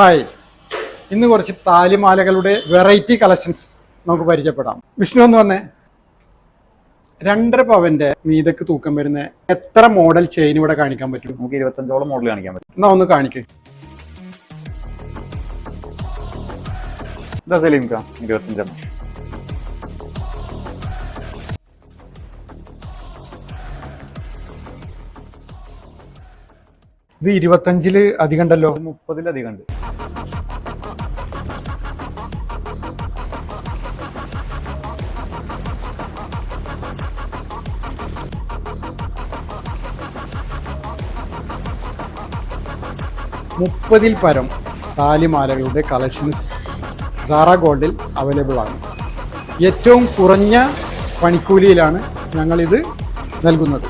Hi ഇന്ന് കുറച്ച് താലിമാലകളുടെ variety collections നമുക്ക് പരിചയപ്പെടാം. വിഷ്ണു എന്ന് വന്നേ രണ്ടര പവന്റെ മീതക്ക് തൂക്കം വരുന്ന എത്ര മോഡൽ ചെയിൻ ഇവിടെ കാണിക്കാൻ പറ്റും? നമുക്ക് ഇരുപത്തഞ്ചോളം മോഡൽ കാണിക്കാൻ പറ്റും. എന്നാ ഒന്ന് കാണിക്ക്. ഇതാ സലീംക്ക ഇരുപത്തഞ്ചെണ്ണം. ഇത് ഇരുപത്തഞ്ചിൽ അധികം ഉണ്ടല്ലോ മുപ്പതിലധികം ഉണ്ട് മുപ്പതിൽ പരം താലിമാലകളുടെ കളക്ഷൻസ് സാറ ഗോൾഡിൽ അവൈലബിൾ ആണ്. ഏറ്റവും കുറഞ്ഞ പണിക്കൂലിയിലാണ് ഞങ്ങളിത് നൽകുന്നത്.